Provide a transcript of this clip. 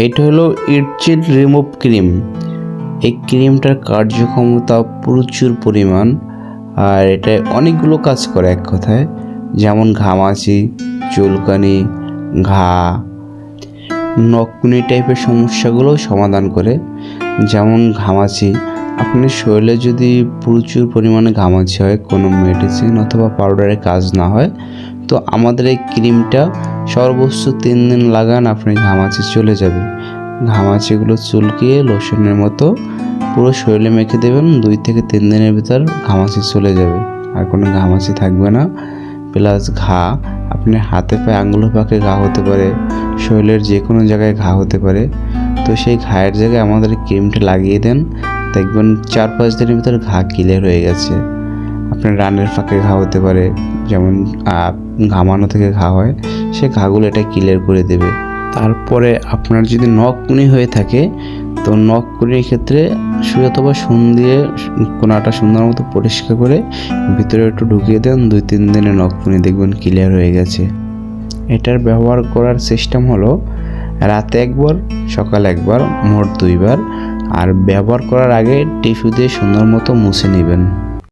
এইটা হলো ইটচিট remove cream এই ক্রিমটার কার্যক্ষমতা প্রচুর পরিমাণ, আর এটা অনেকগুলো কাজ করে এক কথায়। যেমন ঘামাচি, চুলকানি, ঘা নকুনি টাইপের সমস্যাগুলোও সমাধান করে। যেমন ঘামাচি আপনার শরীরে যদি প্রচুর পরিমাণে ঘামাচি হয় কোনো মেডিসিন অথবা পাউডারের কাজ না হয়, তো আমাদের এই ক্রিমটা সর্বোচ্চ তিন দিন লাগান, আপনি ঘামাচি চলে যাবে। ঘামাচিগুলো চুলকিয়ে লোশনের মতো পুরো শরীরে মেখে দেবেন, দুই থেকে তিন দিনের ভিতর ঘামাচি চলে যাবে। আর কোনো ঘামাচি থাকবে না। প্লাস ঘা, আপনি হাতে পায়ে আঙুলো পাকে ঘা হতে পারে, শরীরের যে কোনো জায়গায় ঘা হতে পারে। তো সেই ঘায়ের জায়গায় আমাদের ক্রিমটা লাগিয়ে দেন। দেখবেন চার পাঁচ দিনের ভিতর ঘা ক্লিয়ার হয়ে গেছে। আপনার রানের ফাঁকে ঘা হতে পারে, যেমন ঘামানো থেকে ঘা হয়, সে ঘাগুলো এটা ক্লিয়ার করে দেবে। তারপরে আপনার যদি নখকুনি হয়ে থাকে, তো নখকুনির ক্ষেত্রে শুয়ে অথবা সুন দিয়ে কোনাটা সুন্দর মতো পরিষ্কার করে ভিতরে একটু ঢুকিয়ে দেন, দুই, তিন দিনে নখকুনি দেখবেন ক্লিয়ার হয়ে গেছে। এটার ব্যবহার করার সিস্টেম হলো রাতে একবার, সকাল একবার মোট দুইবার, আর ব্যবহার করার আগে টিস্যু দিয়ে সুন্দর মতো মুছে নেবেন।